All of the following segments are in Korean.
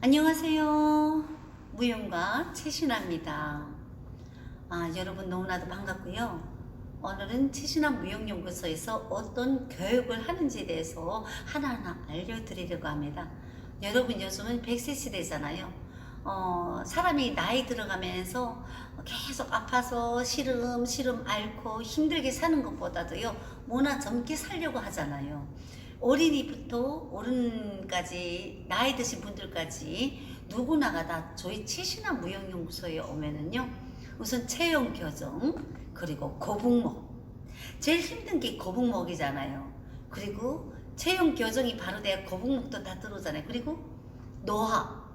안녕하세요. 무용가 최신아입니다. 아, 여러분 너무나도 반갑고요. 오늘은 최신아 무용연구소에서 어떤 교육을 하는지에 대해서 하나하나 알려드리려고 합니다. 여러분 요즘은 100세 시대잖아요. 어, 사람이 나이 들어가면서 계속 아파서 시름 시름 앓고 힘들게 사는 것보다도요 뭐나 젊게 살려고 하잖아요. 어린이부터 어른까지 나이 드신 분들까지 누구나가 다 저희 최신화 무용연구소에 오면은요 우선 체형 교정 그리고 거북목. 제일 힘든 게 거북목이잖아요. 그리고 체형 교정이 바로 돼야 거북목도 다 들어오잖아요. 그리고 노화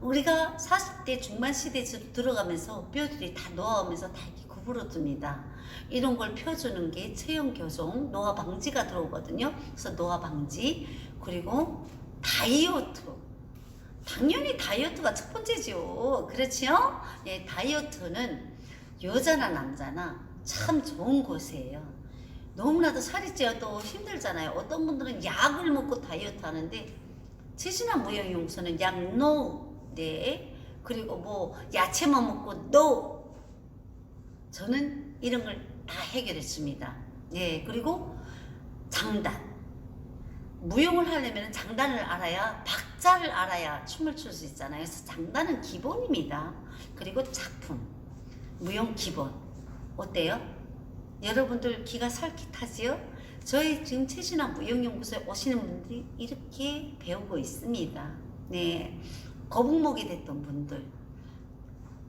우리가 40대 중반 시대에 들어가면서 뼈들이 다 노화하면서 다 구부러집니다. 이런 걸 펴주는 게 체형 교정, 노화 방지가 들어오거든요. 그래서 노화 방지 그리고 다이어트. 당연히 다이어트가 첫 번째죠. 그렇지요? 예, 다이어트는 여자나 남자나 참 좋은 곳이에요. 너무나도 살이 찌어도 힘들잖아요. 어떤 분들은 약을 먹고 다이어트 하는데 최신한 무용용소는 약 NO 네 그리고 뭐 야채만 먹고 NO 저는 이런 걸 다 해결했습니다. 예 그리고 장단 무용을 하려면 장단을 알아야 박자를 알아야 춤을 출 수 있잖아요. 그래서 장단은 기본입니다. 그리고 작품 무용 기본 어때요? 여러분들 귀가 설깃하지요? 저희 지금 최신화 무용연구소에 오시는 분들이 이렇게 배우고 있습니다. 네, 거북목이 됐던 분들,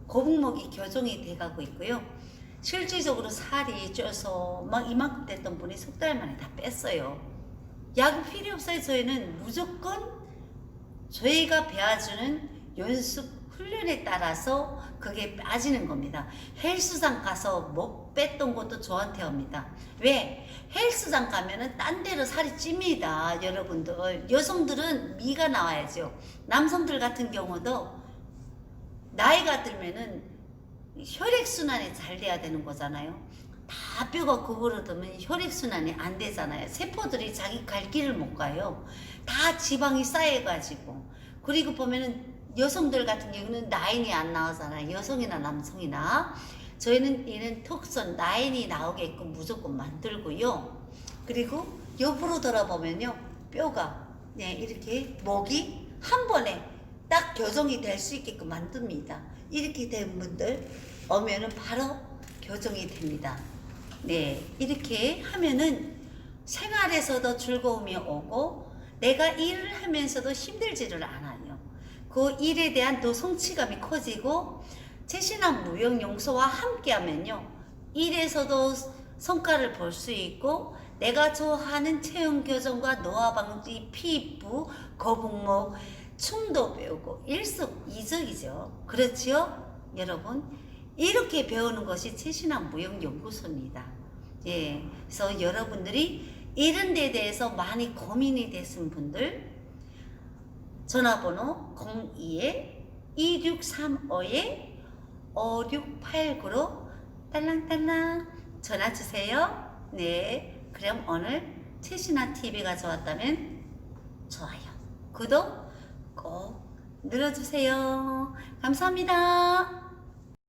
거북목이 교정이 돼가고 있고요. 실질적으로 살이 쪄서 막 이만큼 됐던 분이 석 달 만에 다 뺐어요. 약이 필요 없어요. 저희는 무조건 저희가 배워주는 연습 훈련에 따라서 그게 빠지는 겁니다. 헬스장 가서 못 뺐던 것도 저한테 옵니다. 왜? 헬스장 가면은 딴 데로 살이 찝니다. 여러분들. 여성들은 미가 나와야죠. 남성들 같은 경우도 나이가 들면은 혈액순환이 잘 돼야 되는 거잖아요. 다 뼈가 구부러지면 혈액순환이 안 되잖아요. 세포들이 자기 갈 길을 못 가요. 다 지방이 쌓여가지고. 그리고 보면은 여성들 같은 경우는 라인이 안 나오잖아요. 여성이나 남성이나. 저희는 이는 턱선 라인이 나오게끔 무조건 만들고요. 그리고 옆으로 돌아보면요. 뼈가 네, 이렇게 목이 한 번에 딱 교정이 될 수 있게끔 만듭니다. 이렇게 된 분들 오면은 바로 교정이 됩니다. 네, 이렇게 하면은 생활에서도 즐거움이 오고 내가 일을 하면서도 힘들지를 않아요. 그 일에 대한 또 성취감이 커지고 최신한 무용용소와 함께하면요 일에서도 성과를 볼 수 있고 내가 좋아하는 체형 교정과 노화 방지, 피부, 거북목, 춤도 배우고 일석이조이죠. 그렇지요, 여러분? 이렇게 배우는 것이 최신한 무용연구소입니다. 예, 그래서 여러분들이 이런 데 대해서 많이 고민이 되신 분들 전화번호 02-2635-5689로 딸랑딸랑 전화 주세요. 네, 그럼 오늘 최신화 TV가 좋았다면 좋아요, 구독 꼭 눌러주세요. 감사합니다.